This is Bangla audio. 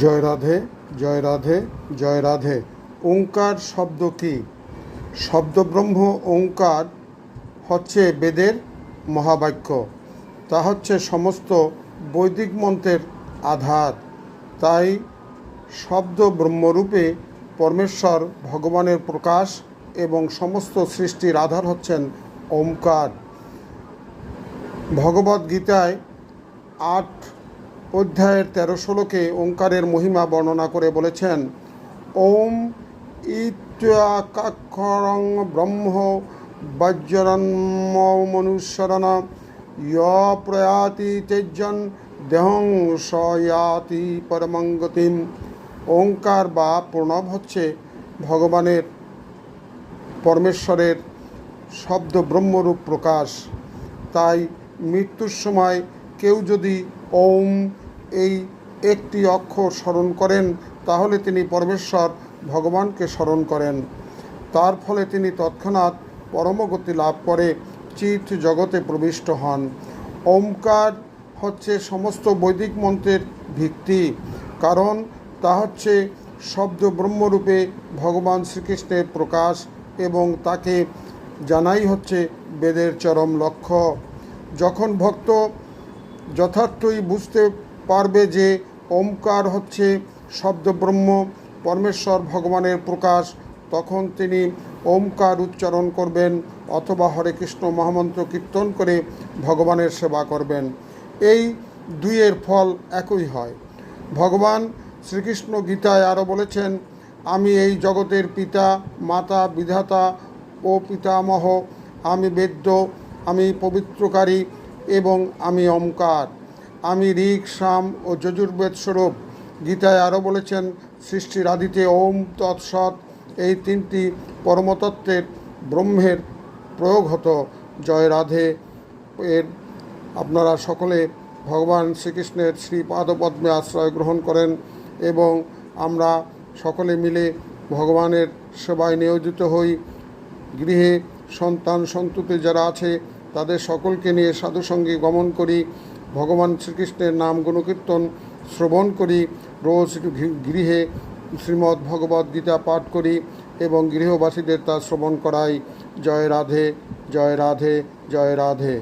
জয় রাধে জয় রাধে জয় রাধে। ওঙ্কার শব্দ কি? শব্দব্রহ্ম ওঙ্কার হচ্ছে বেদের মহাবাক্য। তা হচ্ছে সমস্ত বৈদিক মন্ত্রের আধার। তাই শব্দ ব্রহ্মরূপে পরমেশ্বর, ভগবানের প্রকাশ এবং সমস্ত সৃষ্টির আধার হচ্ছেন ওমকার ভগবদ্ গীতায় আট অধ্যায়ের তেরো ষোলোকে ওঙ্কারের মহিমা বর্ণনা করে বলেছেন, ওম ইত্যাকাক্ষরং ব্রহ্ম বজ্রন্ম মনুষ্যরণ, য় প্রয়াতি তেজন দেহং সয়াতি পরমঙ্গতিম। ওঙ্কার বা প্রণব হচ্ছে ভগবানের, পরমেশ্বরের শব্দ ব্রহ্মরূপ প্রকাশ। তাই মৃত্যুর সময় কেউ যদি ওম এই একটি অক্ষর স্মরণ করেন, তাহলে তিনি পরমেশ্বর ভগবানকে স্মরণ করেন। তার ফলে তিনি তৎক্ষণাৎ পরমগতি লাভ করে চিত জগতে প্রবিষ্ট হন। ওমকার হচ্ছে সমস্ত বৈদিক মন্ত্রের ভিত্তি, কারণ তা হচ্ছে শব্দ ব্রহ্মরূপে ভগবান শ্রীকৃষ্ণের প্রকাশ এবং তাকে জানাই হচ্ছে বেদের চরম লক্ষ্য। যখন ভক্ত যথার্থই বুঝতে পারবে যে ওমকার হচ্ছে শব্দব্রহ্ম, পরমেশ্বর ভগবানের প্রকাশ। তখন তিনি ওমকার উচ্চারণ করবেন অথবা হরে কৃষ্ণ মহামন্ত্র কীর্তন করে ভগবানের সেবা করবেন। এই দুইয়ের ফল একই হয়। ভগবান শ্রীকৃষ্ণ গীতায় আরও বলেছেন, আমি এই জগতের পিতা, মাতা, বিধাতা ও পিতামহ, আমি বেদ্য, আমি পবিত্রকারী এবং আমি ওমকার। আমি ঋক সাম ও যজুর্বেদ স্বরূপ গীতায় আরও বলেছেন, সৃষ্টির আদিতে ওম তৎসৎ, এই তিনটি পরমতত্ত্বের ব্রহ্মের প্রয়োগ হতো। জয় রাধে। এর আপনারা সকলে ভগবান শ্রীকৃষ্ণের শ্রী পাদপদ্মে আশ্রয় গ্রহণ করেন এবং আমরা সকলে মিলে ভগবানের সেবায় নিয়োজিত হই। গৃহে সন্তান সন্ততি যারা আছে, তাদের সকলকে নিয়ে সাধুসঙ্গে গমন করি। ভগবান শ্রীকৃষ্ণের নাম গুণকীর্তন শ্রবণ করি, রোজ গৃহে শ্রীমদ্ ভগবদ্ গীতা পাঠ করি এবং গৃহবাসীদের তা শ্রবণ করাই। জয় রাধে জয় রাধে জয় রাধে।